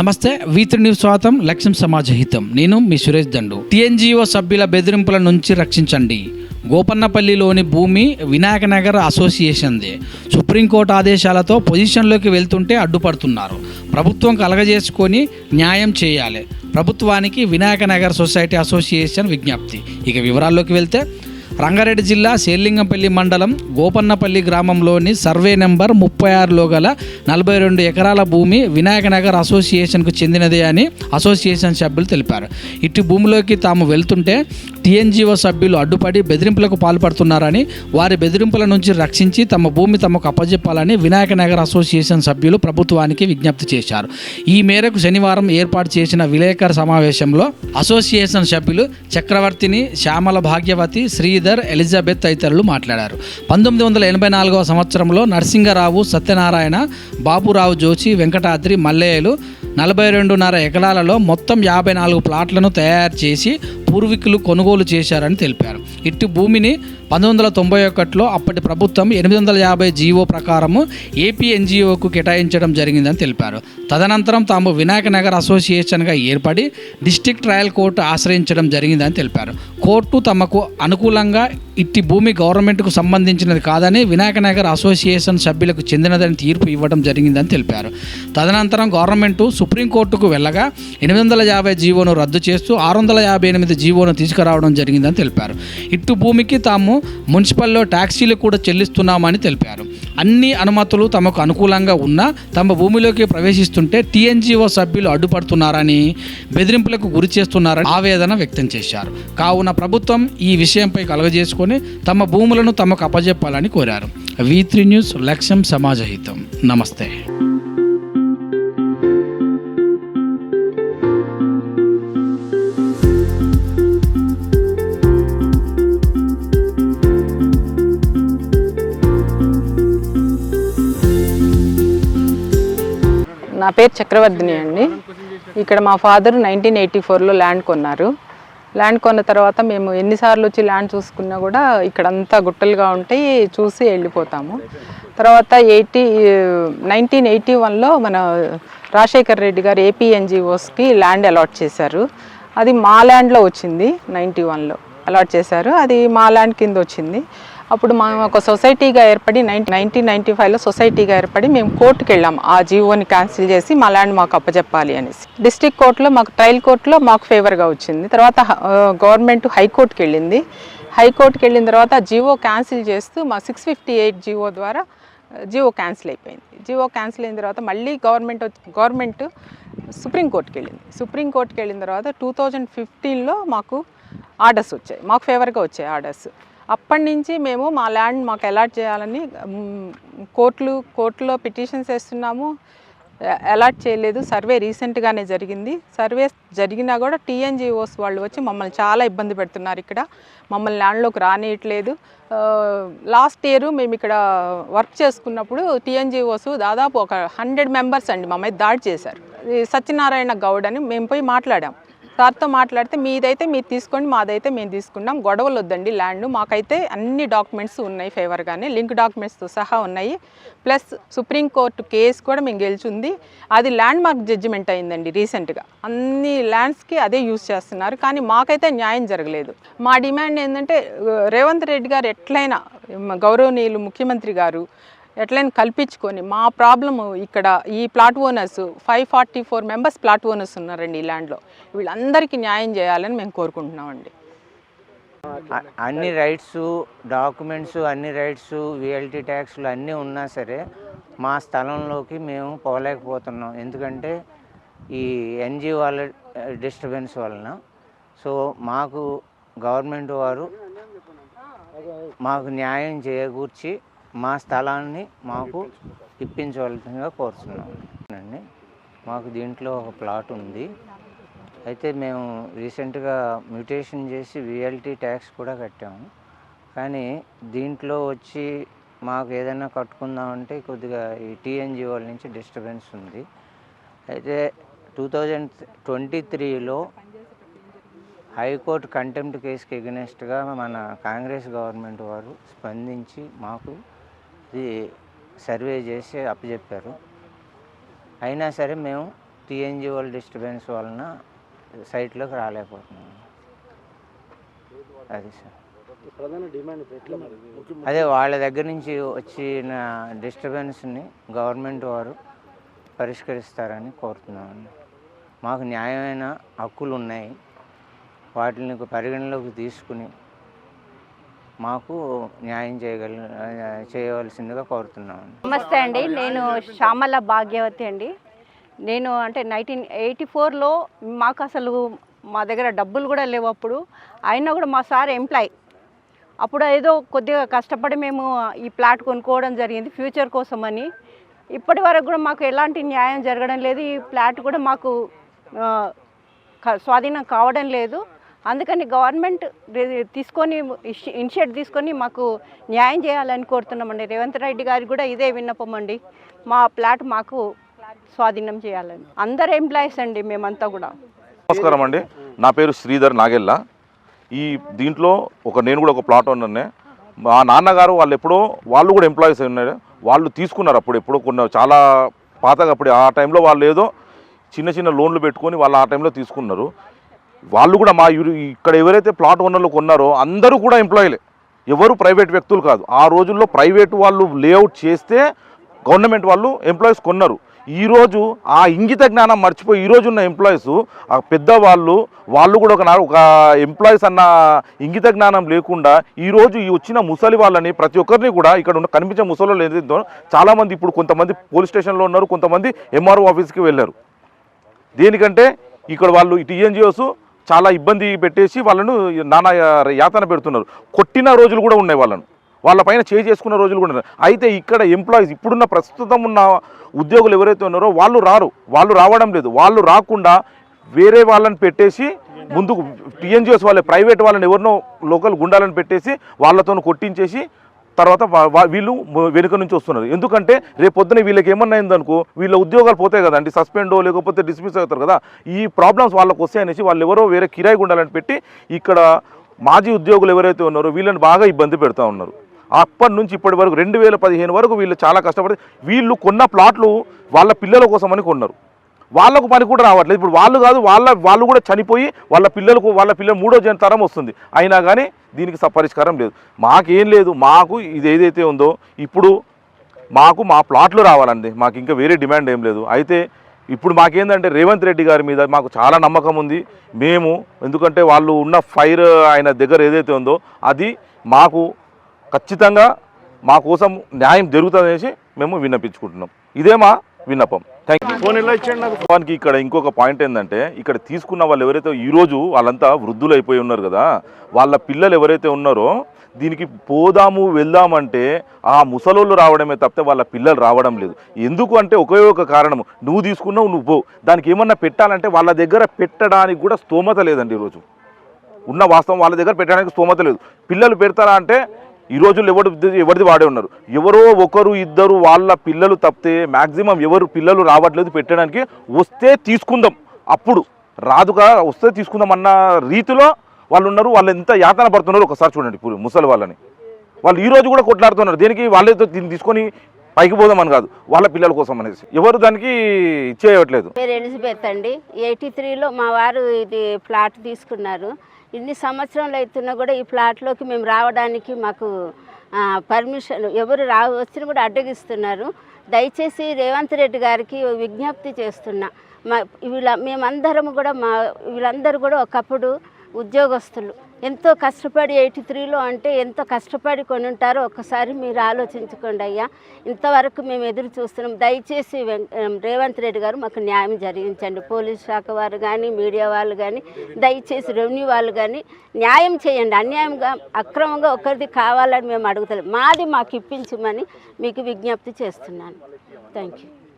నమస్తే వీత్రి న్యూస్ స్వాతం లక్ష్యం సమాజ హితం. నేను మీ సురేష్ దండు. టీఎన్జిఓ సభ్యుల బెదిరింపుల నుంచి రక్షించండి. గోపన్నపల్లిలోని భూమి వినాయక నగర్ అసోసియేషన్దే. సుప్రీంకోర్టు ఆదేశాలతో పొజిషన్లోకి వెళ్తుంటే అడ్డుపడుతున్నారు. ప్రభుత్వం కలగజేసుకొని న్యాయం చేయాలి. ప్రభుత్వానికి వినాయక నగర్ సొసైటీ అసోసియేషన్ విజ్ఞప్తి. ఇక వివరాల్లోకి వెళ్తే రంగారెడ్డి జిల్లా శేర్లింగంపల్లి మండలం గోపన్నపల్లి గ్రామంలోని సర్వే నెంబర్ ముప్పై ఆరులో గల నలభై రెండు ఎకరాల భూమి వినాయక నగర్ అసోసియేషన్కు చెందినదే అని అసోసియేషన్ సభ్యులు తెలిపారు. ఇటు భూమిలోకి తాము వెళ్తుంటే టీఎన్జిఓ సభ్యులు అడ్డుపడి బెదిరింపులకు పాల్పడుతున్నారని వారి బెదిరింపుల నుంచి రక్షించి తమ భూమి తమకు అప్పజెప్పాలని వినాయక నగర్ అసోసియేషన్ సభ్యులు ప్రభుత్వానికి విజ్ఞప్తి చేశారు. ఈ మేరకు శనివారం ఏర్పాటు చేసిన విలేకరు సమావేశంలో అసోసియేషన్ సభ్యులు చక్రవర్తిని శ్యామల భాగ్యవతి శ్రీధర్ ఎలిజబెత్ తదితరులు మాట్లాడారు. పంతొమ్మిది వందల ఎనభై నాలుగవ సంవత్సరంలో నరసింగరావు సత్యనారాయణ బాబురావు జోషి వెంకటాద్రి మల్లయ్యలు నలభై రెండున్నర ఎకరాలలో మొత్తం యాభై నాలుగు ప్లాట్లను తయారు చేసి పూర్వీకులు కొనుగోలు చేశారని తెలిపారు. ఇట్టి భూమిని పంతొమ్మిది వందల తొంభై ఒకటిలో అప్పటి ప్రభుత్వం ఎనిమిది వందల యాభై జీవో ప్రకారము ఏపీ ఎన్జిఓకు కేటాయించడం జరిగిందని తెలిపారు. తదనంతరం తాము వినాయక నగర్ అసోసియేషన్గా ఏర్పడి డిస్టిక్ ట్రయల్ కోర్టు ఆశ్రయించడం జరిగిందని తెలిపారు. కోర్టు తమకు అనుకూలంగా ఇట్టి భూమి గవర్నమెంట్కు సంబంధించినది కాదని వినాయక నగర్ అసోసియేషన్ సభ్యులకు చెందినదని తీర్పు ఇవ్వడం జరిగిందని తెలిపారు. తదనంతరం గవర్నమెంట్ సుప్రీంకోర్టుకు వెళ్ళగా ఎనిమిది వందల యాభై జీవోను రద్దు చేస్తూ ఆరు వందల యాభై ఎనిమిది జీవోను తీసుకురావడం జరిగిందని తెలిపారు. ఇట్టు భూమికి తాము మున్సిపల్లో ట్యాక్సీలు కూడా చెల్లిస్తున్నామని తెలిపారు. అన్ని అనుమతులు తమకు అనుకూలంగా ఉన్నా తమ భూమిలోకి ప్రవేశిస్తుంటే టీఎన్జిఓ సభ్యులు అడ్డుపడుతున్నారని బెదిరింపులకు గురి చేస్తున్నారని ఆవేదన వ్యక్తం చేశారు. కావున ప్రభుత్వం ఈ విషయంపై కలగజేసుకొని తమ భూములను తమకు అప్పజెప్పాలని కోరారు. వి త్రీ న్యూస్ లక్ష్యం సమాజహితం. నమస్తే. పేరు చక్రవర్తిని అండి. ఇక్కడ మా ఫాదర్ నైన్టీన్ ఎయిటీ ఫోర్లో ల్యాండ్ కొన్నారు. ల్యాండ్ కొన్న తర్వాత మేము ఎన్నిసార్లు వచ్చి ల్యాండ్ చూసుకున్నా కూడా ఇక్కడ అంతా గుట్టలుగా ఉంటాయి చూసి వెళ్ళిపోతాము. తర్వాత ఎయిటీ నైన్టీన్ ఎయిటీ వన్లో మన రాజశేఖర్ రెడ్డి గారు ఏపీ ఎన్జిఓస్కి ల్యాండ్ అలాట్ చేశారు. అది మా ల్యాండ్లో వచ్చింది నైంటీ వన్లో. అలాట్ చేశారు. అది మా ల్యాండ్ కింద వచ్చింది. అప్పుడు మా ఒక సొసైటీగా ఏర్పడి నైన్టీ నైన్టీన్ నైన్టీ ఫైవ్లో సొసైటీగా ఏర్పడి మేము కోర్టుకి వెళ్ళాం. ఆ జీవోని క్యాన్సిల్ చేసి మా ల్యాండ్ మాకు అప్పచెప్పాలి అనేసి. డిస్టిక్ కోర్టులో మాకు ట్రయల్ కోర్టులో మాకు ఫేవర్గా వచ్చింది. తర్వాత గవర్నమెంట్ హైకోర్టుకి వెళ్ళింది. హైకోర్టుకి వెళ్ళిన తర్వాత జీవో క్యాన్సిల్ చేస్తూ మా సిక్స్ ఫిఫ్టీ ఎయిట్ జీవో ద్వారా జియో క్యాన్సిల్ అయిపోయింది. జియో క్యాన్సిల్ అయిన తర్వాత మళ్ళీ గవర్నమెంట్ గవర్నమెంట్ సుప్రీంకోర్టుకి వెళ్ళింది. సుప్రీంకోర్టుకి వెళ్ళిన తర్వాత టూ థౌజండ్ ఫిఫ్టీన్లో మాకు ఆర్డర్స్ వచ్చాయి. మాకు ఫేవర్గా వచ్చాయి ఆర్డర్స్. అప్పటి నుంచి మేము మా ల్యాండ్ మాకు అలాట్ చేయాలని కోర్టులు కోర్టులో పిటిషన్స్ వేస్తున్నాము. అలాట్ చేయలేదు. సర్వే రీసెంట్గానే జరిగింది. సర్వే జరిగినా కూడా టీఎన్జిఓస్ వాళ్ళు వచ్చి మమ్మల్ని చాలా ఇబ్బంది పెడుతున్నారు ఇక్కడ. మమ్మల్ని ల్యాండ్లోకి రానియట్లేదు. లాస్ట్ ఇయర్ మేము ఇక్కడ వర్క్ చేసుకున్నప్పుడు టీఎన్జిఓస్ దాదాపు ఒక హండ్రెడ్ మెంబర్స్ అండి మా మీద దాడి చేశారు. సత్యనారాయణ గౌడ్ అని మేము పోయి మాట్లాడాం. సార్తో మాట్లాడితే మీదైతే మీరు తీసుకోండి మాదైతే మేము తీసుకున్నాం. గొడవలు వద్దండి ల్యాండ్. మాకైతే అన్ని డాక్యుమెంట్స్ ఉన్నాయి ఫేవర్గానే లింక్ డాక్యుమెంట్స్తో సహా ఉన్నాయి. ప్లస్ సుప్రీంకోర్టు కేసు కూడా మేము గెలిచింది. అది ల్యాండ్ మార్క్ జడ్జిమెంట్ అయిందండి రీసెంట్గా. అన్ని ల్యాండ్స్కి అదే యూజ్ చేస్తున్నారు. కానీ మాకైతే న్యాయం జరగలేదు. మా డిమాండ్ ఏంటంటే రేవంత్ రెడ్డి గారు ఎట్లయినా గౌరవనీయులు ముఖ్యమంత్రి గారు ఎట్లయినా కల్పించుకొని మా ప్రాబ్లము ఇక్కడ ఈ plot owners five forty four members plot owners ఉన్నారండి ఈ ల్యాండ్లో. వీళ్ళందరికీ న్యాయం చేయాలని మేము కోరుకుంటున్నామండి. అన్ని రైట్స్ డాక్యుమెంట్స్ అన్ని రైట్స్ విఎల్టీ ట్యాక్స్లు అన్నీ ఉన్నా సరే మా స్థలంలోకి మేము పోలేకపోతున్నాం. ఎందుకంటే ఈ ఎన్జిఓ వాళ్ళ డిస్టర్బెన్స్ వలన. సో మాకు గవర్నమెంట్ వారు మాకు న్యాయం చేకూర్చి మా స్థలాన్ని మాకు ఇప్పించవలసిందిగా కోరుతున్నాం అండి మాకు దీంట్లో ఒక ప్లాట్ ఉంది. అయితే మేము రీసెంట్గా మ్యూటేషన్ చేసి విఎల్టీ ట్యాక్స్ కూడా కట్టాము. కానీ దీంట్లో వచ్చి మాకు ఏదైనా కట్టుకుందామంటే కొద్దిగా ఈ టీఎన్జీ వాళ్ళ నుంచి డిస్టర్బెన్స్ ఉంది. అయితే టూ థౌజండ్ ట్వంటీ త్రీలో హైకోర్టు కంటెంప్ట్ కేసుకి ఎగనెస్ట్గా మన కాంగ్రెస్ గవర్నమెంట్ వారు స్పందించి మాకు ఇది సర్వే చేసి అప్పచెప్పారు. అయినా సరే మేము టీఎన్జీ వాళ్ళ డిస్టర్బెన్స్ వలన సైట్లోకి రాలేకపోతున్నాం. అది సార్. అదే వాళ్ళ దగ్గర నుంచి వచ్చిన డిస్టర్బెన్స్ని గవర్నమెంట్ వారు పరిష్కరిస్తారని కోరుతున్నామండి మాకు న్యాయమైన హక్కులు ఉన్నాయి వాటిని పరిగణలోకి తీసుకుని మాకు న్యాయం చేయగల చేయవలసిందిగా కోరుతున్నాను నమస్తే అండి నేను శ్యామల భాగ్యవతి అండి. నేను అంటే నైన్టీన్ ఎయిటీ ఫోర్లో మాకు అసలు మా దగ్గర డబ్బులు కూడా లేవు అప్పుడు. అయినా కూడా మా సార్ ఎంప్లాయ్. అప్పుడు ఏదో కొద్దిగా కష్టపడి మేము ఈ ప్లాట్ కొనుక్కోవడం జరిగింది ఫ్యూచర్ కోసం అని ఇప్పటి వరకు కూడా మాకు ఎలాంటి న్యాయం జరగడం లేదు. ఈ ప్లాట్ కూడా మాకు స్వాధీనం కావడం లేదు. అందుకని గవర్నమెంట్ తీసుకొని ఇనిషియేట్ తీసుకొని మాకు న్యాయం చేయాలని కోరుతున్నామండి. రేవంత్ రెడ్డి గారికి కూడా ఇదే విన్నపం అండి. మా ప్లాట్ మాకు స్వాధీనం చేయాలని. అందరు ఎంప్లాయీస్ అండి మేమంతా కూడా. నమస్కారం అండి. నా పేరు శ్రీధర్ నాగెల్ల. ఈ దీంట్లో ఒక నేను కూడా ఒక ప్లాట్ ఉన్నానే మా నాన్నగారు వాళ్ళు ఎప్పుడో వాళ్ళు కూడా ఎంప్లాయీస్ ఉన్నారు. వాళ్ళు తీసుకున్నారు అప్పుడు ఎప్పుడో కొన్ని చాలా పాతగా అప్పుడు. ఆ టైంలో వాళ్ళు ఏదో చిన్న చిన్న లోన్లు పెట్టుకొని వాళ్ళు ఆ టైంలో తీసుకున్నారు. వాళ్ళు కూడా మా ఇక్కడ ఎవరైతే ప్లాట్ ఓనర్లు కొన్నారో అందరూ కూడా ఎంప్లాయీలే ఎవరు ప్రైవేట్ వ్యక్తులు కాదు. ఆ రోజుల్లో ప్రైవేట్ వాళ్ళు లేఅవుట్ చేస్తే గవర్నమెంట్ వాళ్ళు ఎంప్లాయీస్ కొన్నారు. ఈరోజు ఆ ఇంగిత జ్ఞానం మర్చిపోయి ఈరోజు ఉన్న ఎంప్లాయీస్ ఆ పెద్దవాళ్ళు వాళ్ళు కూడా ఒక నా- ఒక ఎంప్లాయీస్ అన్న ఇంగిత జ్ఞానం లేకుండా ఈరోజు ఈ వచ్చిన ముసలి వాళ్ళని ప్రతి ఒక్కరిని కూడా ఇక్కడ ఉన్న కనిపించే ముసలి ఏదైతే చాలామంది ఇప్పుడు కొంతమంది పోలీస్ స్టేషన్లో ఉన్నారు కొంతమంది ఎంఆర్ఓ ఆఫీస్కి వెళ్ళారు. దేనికంటే ఇక్కడ వాళ్ళు టీఎన్జిఓస్ చాలా ఇబ్బంది పెట్టేసి వాళ్ళను నానా యాతన పెడుతున్నారు. కొట్టిన రోజులు కూడా ఉన్నాయి వాళ్ళను. వాళ్ళ పైన చేయి చేసుకున్న రోజులు కూడా ఉన్నాయి. అయితే ఇక్కడ ఎంప్లాయీస్ ఇప్పుడున్న ప్రస్తుతం ఉన్న ఉద్యోగులు ఎవరైతే ఉన్నారో వాళ్ళు రారు. వాళ్ళు రావడం లేదు. వాళ్ళు రాకుండా వేరే వాళ్ళని పెట్టేసి ముందుకు టీఎన్జిఓస్ వాళ్ళే ప్రైవేట్ వాళ్ళని ఎవరినో లోకల్ గుండాలను పెట్టేసి వాళ్ళతో కొట్టించేసి తర్వాత వీళ్ళు వెనుక నుంచి వస్తున్నారు. ఎందుకంటే రేపు పొద్దున వీళ్ళకి ఏమన్నా అయిందనుకో వీళ్ళ ఉద్యోగాలు పోతాయి కదండి సస్పెండో లేకపోతే డిస్మిస్ అవుతారు కదా ఈ ప్రాబ్లమ్స్ వాళ్ళకి వస్తాయనేసి వాళ్ళు ఎవరో వేరే కిరాయి ఉండాలని పెట్టి ఇక్కడ మాజీ ఉద్యోగులు ఎవరైతే ఉన్నారో వీళ్ళని బాగా ఇబ్బంది పెడతా ఉన్నారు. అప్పటి నుంచి ఇప్పటి వరకు రెండు వేల పదిహేను వరకు వీళ్ళు చాలా కష్టపడి వీళ్ళు కొన్న ప్లాట్లు వాళ్ళ పిల్లల కోసమని కొన్నారు. వాళ్ళకు పని కూడా రావట్లేదు. ఇప్పుడు వాళ్ళు కాదు వాళ్ళ వాళ్ళు కూడా చనిపోయి వాళ్ళ పిల్లలకు వాళ్ళ పిల్లలు మూడో జన తరం వస్తుంది. అయినా కానీ దీనికి సపరిష్కారం లేదు. మాకేం లేదు. మాకు ఇది ఏదైతే ఉందో ఇప్పుడు మాకు మా ప్లాట్లు రావాలండి. మాకు ఇంకా వేరే డిమాండ్ ఏం లేదు. అయితే ఇప్పుడు మాకేందంటే రేవంత్ రెడ్డి గారి మీద మాకు చాలా నమ్మకం ఉంది. మేము ఎందుకంటే వాళ్ళు ఉన్న ఫైర్ ఆయన దగ్గర ఏదైతే ఉందో అది మాకు ఖచ్చితంగా మా కోసం న్యాయం జరుగుతుందనేసి మేము విన్నపించుకుంటున్నాం. ఇదే మా విన్నపం. థ్యాంక్ యూ వానికి ఇక్కడ ఇంకొక పాయింట్ ఏంటంటే ఇక్కడ తీసుకున్న వాళ్ళు ఎవరైతే ఈరోజు వాళ్ళంతా వృద్ధులు అయిపోయి ఉన్నారు కదా వాళ్ళ పిల్లలు ఎవరైతే ఉన్నారో దీనికి పోదాము వెళ్దామంటే ఆ ముసలోళ్ళు రావడమే తప్పితే వాళ్ళ పిల్లలు రావడం లేదు. ఎందుకు అంటే ఒకే ఒక కారణము నువ్వు తీసుకున్నావు నువ్వు పో. దానికి ఏమన్నా పెట్టాలంటే వాళ్ళ దగ్గర పెట్టడానికి కూడా స్తోమత లేదండి ఈరోజు ఉన్న వాస్తవం వాళ్ళ దగ్గర పెట్టడానికి స్తోమత లేదు. పిల్లలు పెడతారా అంటే ఈ రోజుల్లో ఎవరు ఎవరిది వాడే ఉన్నారు? ఎవరో ఒకరు ఇద్దరు వాళ్ళ పిల్లలు తప్పితే మ్యాక్సిమం ఎవరు పిల్లలు రావట్లేదు పెట్టడానికి వస్తే తీసుకుందాం. అప్పుడు రాదుగా వస్తే తీసుకుందాం అన్న రీతిలో వాళ్ళు ఉన్నారు వాళ్ళు ఎంత యాతన పడుతున్నారు ఒకసారి చూడండి ఇప్పుడు ముసలి వాళ్ళని. వాళ్ళు ఈ రోజు కూడా కొట్లాడుతున్నారు. దీనికి? వాళ్ళతో దీన్ని తీసుకొని పైకి పోదామని కాదు. వాళ్ళ పిల్లల కోసం అనేసి. ఎవరు దానికి ఇచ్చేయట్లేదు? పేరు ఎలిజబెత్ అండి. ఎయిటీ త్రీలో మా వారు ఇది ఫ్లాట్ తీసుకున్నారు. ఇన్ని సంవత్సరాలు అవుతున్నా కూడా ఈ ప్లాట్లోకి మేము రావడానికి మాకు పర్మిషన్ ఎవరు రా వచ్చినా కూడా అడ్డగిస్తున్నారు. దయచేసి రేవంత్ రెడ్డి గారికి విజ్ఞప్తి చేస్తున్నా. మా వీళ్ళ మేమందరం కూడా మా వీళ్ళందరూ కూడా ఒకప్పుడు ఉద్యోగస్తులు. ఎంతో కష్టపడి ఎయిటీ త్రీలో అంటే ఎంతో కష్టపడి కొని ఉంటారో ఒక్కసారి మీరు ఆలోచించుకోండి అయ్యా. ఇంతవరకు మేము ఎదురు చూస్తున్నాం. దయచేసి రేవంత్ రెడ్డి గారు మాకు న్యాయం జరిగించండి. పోలీస్ శాఖ వారు కానీ మీడియా వాళ్ళు కానీ దయచేసి రెవెన్యూ వాళ్ళు కానీ న్యాయం చేయండి. అన్యాయంగా అక్రమంగా ఒకరిది కావాలని మేము అడుగుతాం మాది మాకు ఇప్పించమని మీకు విజ్ఞప్తి చేస్తున్నాను. Thank you